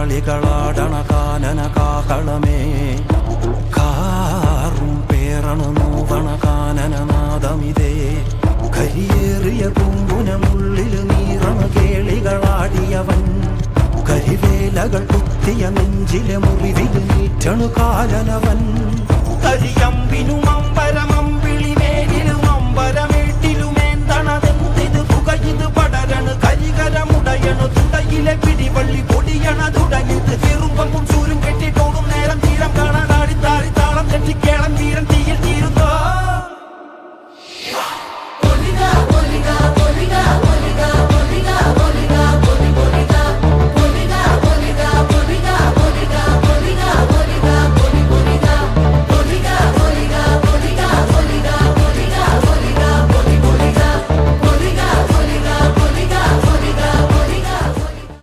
കാളികളാടണ കാനന കാകളമേ കാറും പേറണ നോവണ കാനനനാദമിതേ കരിയേറിയ പൂമ്പുനമുള്ളിൽ നീറണ കേളികളാടിയവൻ. കരിവേലകൾ കുത്തിയ നെഞ്ചിലെ മുറിവിൽ നീറ്റണു കാലനവൻ. കരിയമ്പിനും അമ്പരമമ്പിളി பிடி வள்ளி கொடியனதுடன் இது